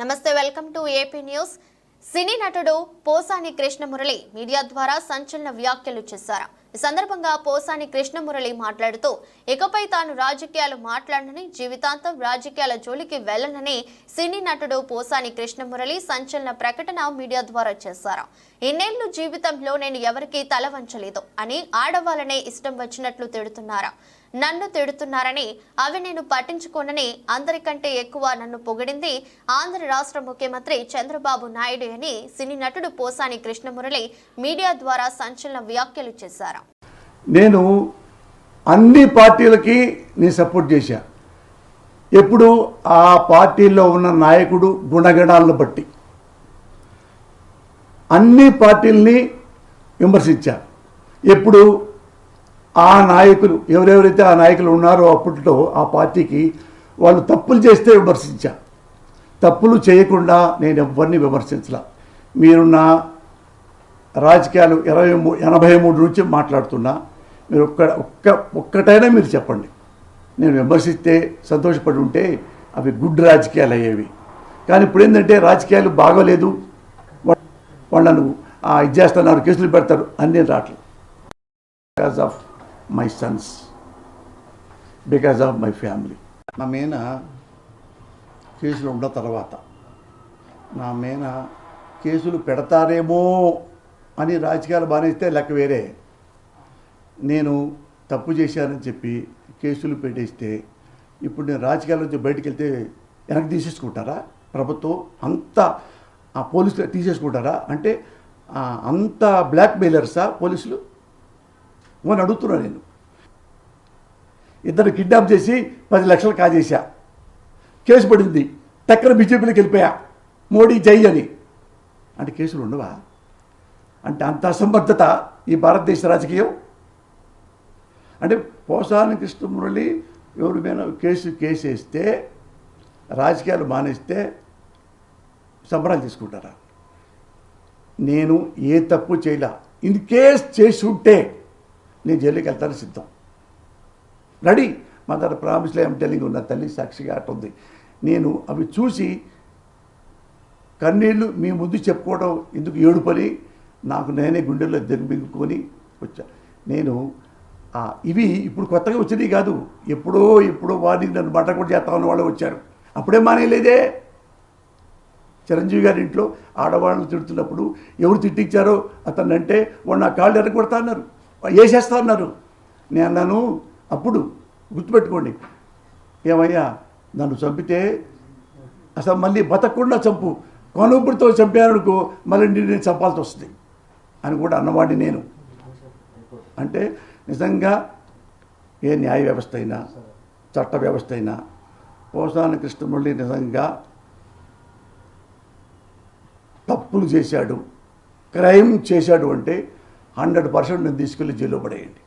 నమస్తే welcome to AP news. Cine నటుడు Posani Krishna Murali media ద్వారా సంచలన వ్యాఖ్యలు చేశారు. ఈ సందర్భంగా పోసాని కృష్ణమురళి మాట్లాడుతూ ఇకపై తాను రాజకీయాలు మాట్లాడనని జీవితాంతం రాజకీయాల జోలికి వెళ్ళనని సినీ నటుడు పోసాని కృష్ణమురళి సంచలన ప్రకటన మీడియా ద్వారా చేశారు. ఇన్నేళ్ళు జీవితంలో నేను ఎవరికీ తల వంచలేదు అని ఆడవాళ్ళనే ఇష్టం వచ్చినట్లు తిడుతున్నారు. నన్ను తిడుతున్నారని అవి నేను పట్టించుకోనని అందరికంటే ఎక్కువ నన్ను పొగిడింది ఆంధ్ర రాష్ట్ర ముఖ్యమంత్రి చంద్రబాబు నాయుడు అని సినీ నటుడు పోసాని కృష్ణమురళి మీడియా ద్వారా సంచలన వ్యాఖ్యలు చేశారు. నేను అన్ని పార్టీలకి నేను సపోర్ట్ చేశా. ఎప్పుడు ఆ పార్టీలో ఉన్న నాయకుడు గుణగణాలను బట్టి. అన్ని పార్టీల్ని విమర్శించా. ఎప్పుడు ఆ నాయకులు ఎవరెవరైతే ఆ నాయకులు ఉన్నారో అప్పట్లో ఆ పార్టీకి వాళ్ళు తప్పులు చేస్తే విమర్శించా. తప్పులు చేయకుండా నేను ఎవరిని విమర్శించలా. మీరున్న రాజకీయాలు ఇరవై మూ ఎనభై మూడు నుంచి మాట్లాడుతున్నా మీరు ఒక్క ఒక్క ఒక్కటైనా మీరు చెప్పండి. నేను విమర్శిస్తే సంతోషపడి ఉంటే అవి గుడ్ రాజకీయాలు అయ్యేవి. కానీ ఇప్పుడు ఏంటంటే రాజకీయాలు బాగోలేదు. వాళ్ళను ఆ, ఇది చేస్తున్నారు కేసులు పెడతారు అన్నీ రావట్లేదు because of my sons because of my family నా మీద కేసులు ఉన్న తర్వాత నా మీద కేసులు పెడతారేమో అని రాజకీయాలు బానేస్తే లెక్క వేరే. నేను తప్పు చేశానని చెప్పి కేసులు పెట్టేస్తే ఇప్పుడు నేను రాజకీయాల నుంచి బయటికి వెళ్తే వెనక్కి తీసేసుకుంటారా? ప్రభుత్వం అంత ఆ పోలీసులు తీసేసుకుంటారా? అంటే అంత బ్లాక్మెయిలర్సా పోలీసులు? అని అడుగుతున్నా నేను. ఇద్దరు కిడ్నాప్ చేసి పది లక్షలు కాజేశా. కేసు పడింది. టక్కన బీజేపీలోకి వెళ్ళిపోయా. మోడీ జై అని. అంటే కేసులు ఉండవా? అంటే అంత అసమర్థత ఈ భారతదేశ రాజకీయం? అంటే పోసాని కృష్ణమురళి ఎవరి మీద కేసు కేసేస్తే రాజకీయాలు మానేస్తే సంబరాలు తీసుకుంటారా? నేను ఏ తప్పు చేయలే. ఇన్ కేస్ చేసి ఉంటే నేను జైలుకి వెళ్తాను సిద్ధం. రెడీ మదర్ ప్రామిస్లో ఏం టెలింగ్ ఉన్న తల్లి సాక్షిగా అటుంది నేను అవి చూసి కన్నీళ్ళు మీ ముందు చెప్పుకోవడం ఎందుకు ఏడుపని నాకు నేనే గుండెల్లో దిగబింగుకొని వచ్చా. నేను ఇవి ఇప్పుడు కొత్తగా వచ్చినవి కాదు. ఎప్పుడో ఎప్పుడో వాడిని నన్ను బట్ట కూడా చేస్తా ఉన్న వాళ్ళు వచ్చారు. అప్పుడే మానేయలేదే? చిరంజీవి గారి ఇంట్లో ఆడవాళ్ళని తిడుతున్నప్పుడు ఎవరు తిట్టించారో అతన్ని అంటే వాడు నా కాళ్ళు ఎరగొడతా అన్నారు. వేసేస్తా అన్నారు నేను అన్నాను అప్పుడు గుర్తుపెట్టుకోండి. ఏమయ్యా నన్ను చంపితే అసలు మళ్ళీ బతకకుండా చంపు. కొనుబుడితో చంపారనుకో మళ్ళీ నేను చంపాల్సి వస్తుంది అని కూడా అన్నవాడిని నేను. అంటే నిజంగా ఏ న్యాయ వ్యవస్థ అయినా చట్ట వ్యవస్థ అయినా పోసాన కృష్ణమురళి నిజంగా తప్పులు చేశాడు క్రైమ్ చేశాడు అంటే హండ్రెడ్ పర్సెంట్ నేను తీసుకెళ్ళి జైల్లో పడేయండి.